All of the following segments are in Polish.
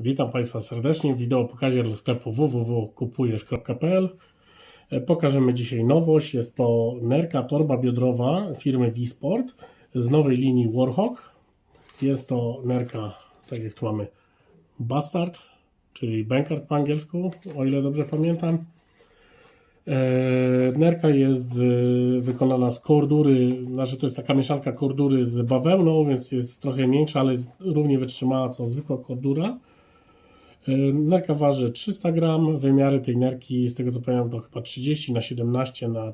Witam Państwa serdecznie w wideo pokazie dla sklepu www.kupujesz.pl. E, Pokażemy dzisiaj nowość. Jest to nerka torba biodrowa firmy V-Sport z nowej linii Warhawk. Jest to nerka, tak jak tu mamy, Bastard, czyli Bankard po angielsku, o ile dobrze pamiętam. E, Nerka jest e, wykonana z kordury, znaczy to jest taka mieszanka kordury z bawełną, więc jest trochę mniejsza, ale jest równie wytrzymała co zwykła kordura. E, Nerka waży 300 gram, wymiary tej nerki, z tego co pamiętam, to chyba 30 na 17 na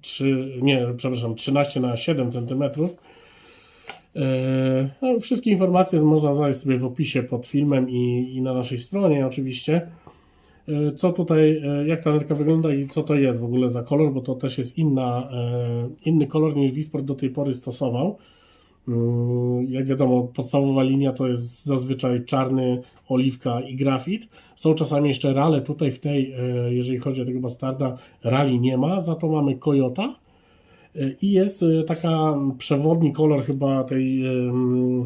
3, nie, przepraszam, 13 na 7 cm. No, wszystkie informacje można znaleźć sobie w opisie pod filmem i, i na naszej stronie oczywiście. E, Co tutaj, jak ta nerka wygląda i co to jest w ogóle za kolor, bo to też jest inna, inny kolor niż Wisport do tej pory stosował. Mm, Jak wiadomo, podstawowa linia to jest zazwyczaj czarny, oliwka i grafit. Są czasami jeszcze rale, tutaj w tej, e, jeżeli chodzi o tego bastarda, rali nie ma, za to mamy Toyota. E, I jest e, taka przewodni kolor chyba tej em,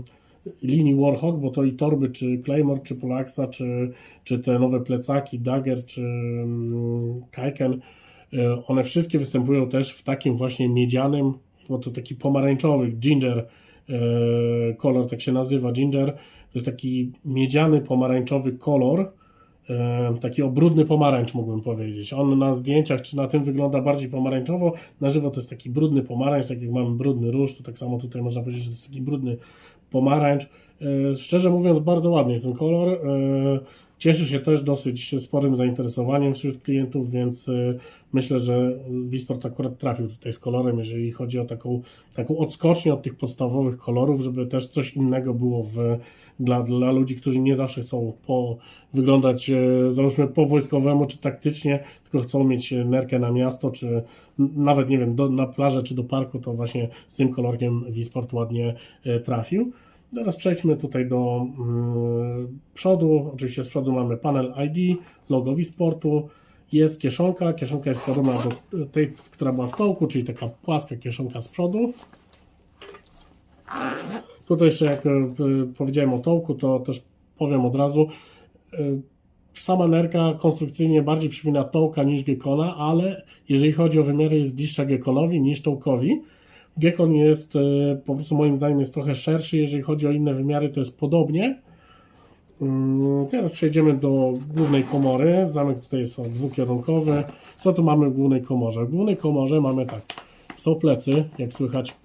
linii Warhawk, bo to i torby, czy Claymore, czy Polaxa, czy, czy te nowe plecaki, Dagger, czy mm, Kaiken, one wszystkie występują też w takim właśnie miedzianym, bo to taki pomarańczowy, ginger kolor, tak się nazywa, ginger, to jest taki miedziany, pomarańczowy kolor, e, taki obrudny pomarańcz mógłbym powiedzieć. On na zdjęciach czy na tym wygląda bardziej pomarańczowo, na żywo to jest taki brudny pomarańcz, tak jak mamy brudny róż, to tak samo tutaj można powiedzieć, że to jest taki brudny pomarańcz. E, Szczerze mówiąc, bardzo ładny jest ten kolor. E, Cieszy się też dosyć sporym zainteresowaniem wśród klientów, więc e, myślę, że Wisport akurat trafił tutaj z kolorem, jeżeli chodzi o taką, taką odskocznię od tych podstawowych kolorów, żeby też coś innego było w, dla, dla ludzi, którzy nie zawsze chcą po, wyglądać, załóżmy, po wojskowemu czy taktycznie, tylko chcą mieć nerkę na miasto, czy nawet, nie wiem, do, na plażę czy do parku, to właśnie z tym kolorkiem Wisport ładnie trafił. Teraz przejdźmy tutaj do mm, przodu. Oczywiście z przodu mamy panel ID, logo Wisportu. Jest kieszonka. Kieszonka jest podobna do tej, która była w tołku, czyli taka płaska kieszonka z przodu. Tutaj jeszcze jak e, powiedziałem o tołku, to też powiem od razu. E, Sama nerka konstrukcyjnie bardziej przypomina tołka niż gekona, ale jeżeli chodzi o wymiary jest bliższa gekonowi niż tołkowi. Gekon jest e, po prostu moim zdaniem jest trochę szerszy, jeżeli chodzi o inne wymiary to jest podobnie. Mm, Teraz przejdziemy do głównej komory. Zamek tutaj jest dwukierunkowy. Co tu mamy w głównej komorze? W głównej komorze mamy tak. Są plecy, jak słychać,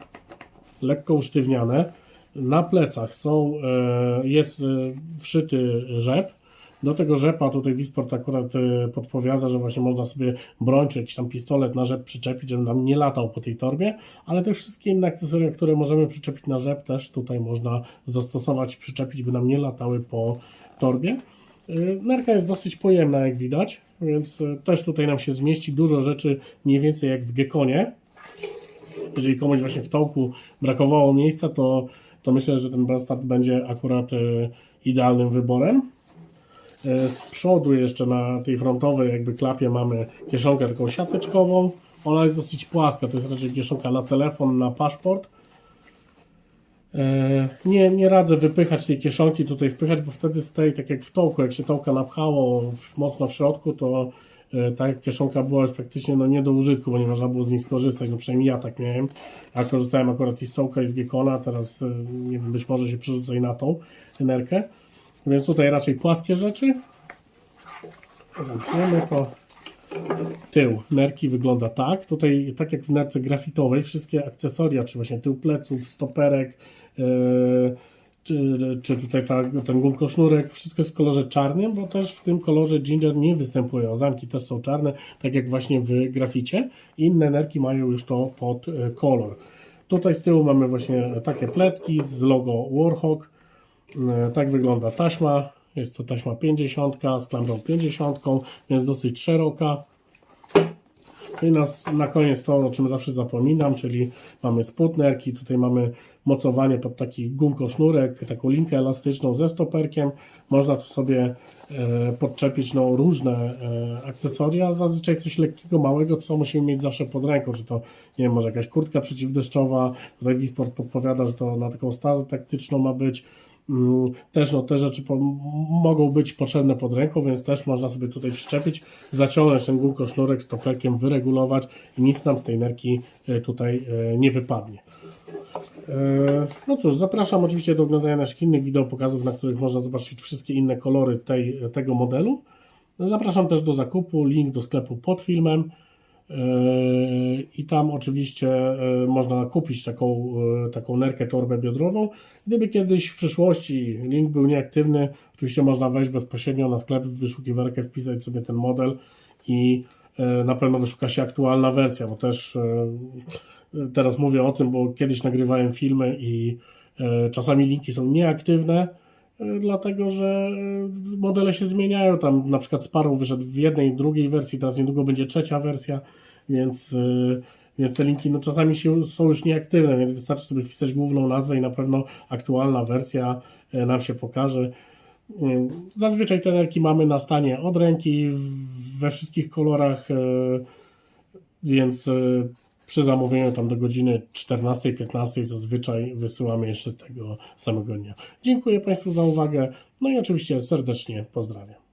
lekko usztywniane. Na plecach są, e, jest e, wszyty rzep. Do tego rzepa tutaj Wisport akurat e, podpowiada, że właśnie można sobie broń czy jakiś tam pistolet na rzep przyczepić, żeby nam nie latał po tej torbie, ale też wszystkie inne akcesoria, które możemy przyczepić na rzep też tutaj można zastosować, przyczepić, by nam nie latały po torbie. E, Nerka jest dosyć pojemna, jak widać, więc e, też tutaj nam się zmieści dużo rzeczy, mniej więcej jak w Gekonie. Jeżeli komuś właśnie w tołku brakowało miejsca, to, to myślę, że ten Bastard będzie akurat idealnym wyborem. E, Z przodu jeszcze na tej frontowej jakby klapie mamy kieszonkę taką siateczkową. Ona jest dosyć płaska, to jest raczej kieszonka na telefon, na paszport. E, Nie, nie radzę wypychać tej kieszonki, tutaj wpychać, bo wtedy z tej, tak jak w tołku, jak się tołka napchało mocno w środku, to e, ta kieszonka była już praktycznie no, nie do użytku, bo nie można było z niej skorzystać, no przynajmniej ja tak miałem. Ja korzystałem akurat i z tołka i z Gekona, teraz nie wiem, być może się przerzucę i na tą nerkę. Więc tutaj raczej płaskie rzeczy. Zamkniemy to. Tył nerki wygląda tak. Tutaj, tak jak w nerce grafitowej, wszystkie akcesoria, czy właśnie tył pleców, stoperek, yy, czy, czy tutaj ta, ten gumkosznurek, wszystko jest w kolorze czarnym, bo też w tym kolorze ginger nie występują. Zamki też są czarne, tak jak właśnie w graficie. Inne nerki mają już to pod e, kolor. Tutaj z tyłu mamy właśnie takie plecki z logo Warhawk. E, Tak wygląda taśma. Jest to taśma 50 z klamrą 50, więc dosyć szeroka. I nas, na koniec to, o czym zawsze zapominam, czyli mamy spód nerki, tutaj mamy mocowanie pod taki gumkosznurek, taką linkę elastyczną ze stoperkiem. Można tu sobie e, podczepić no, różne e, akcesoria, zazwyczaj coś lekkiego, małego, co musimy mieć zawsze pod ręką, czy to, nie wiem, może jakaś kurtka przeciwdeszczowa, tutaj Wisport podpowiada, że to na taką stazę taktyczną ma być, Też no, te rzeczy mogą być potrzebne pod ręką, więc też można sobie tutaj przyczepić, zaciągnąć ten gumko-sznurek stoplerkiem, wyregulować i nic nam z tej nerki e, tutaj e, nie wypadnie. E, No cóż, zapraszam oczywiście do oglądania naszych innych wideo pokazów, na których można zobaczyć wszystkie inne kolory tej, tego modelu. Zapraszam też do zakupu, link do sklepu pod filmem. I tam oczywiście yy, można kupić taką, yy, taką nerkę torbę biodrową. Gdyby kiedyś w przyszłości link był nieaktywny, oczywiście można wejść bezpośrednio na sklep, w wyszukiwarkę wpisać sobie ten model i yy, na pewno wyszuka się aktualna wersja, bo też teraz mówię o tym, bo kiedyś nagrywałem filmy i czasami linki są nieaktywne, dlatego że yy, modele się zmieniają. Tam na przykład Sparrow wyszedł w jednej, drugiej wersji, teraz niedługo będzie trzecia wersja, więc, yy, więc te linki no, czasami się, są już nieaktywne, więc wystarczy sobie wpisać główną nazwę i na pewno aktualna wersja nam się pokaże. Zazwyczaj te nerki mamy na stanie od ręki we wszystkich kolorach, więc przy zamówieniu tam do godziny 14-15 zazwyczaj wysyłamy jeszcze tego samego dnia. Dziękuję Państwu za uwagę, no i oczywiście serdecznie pozdrawiam.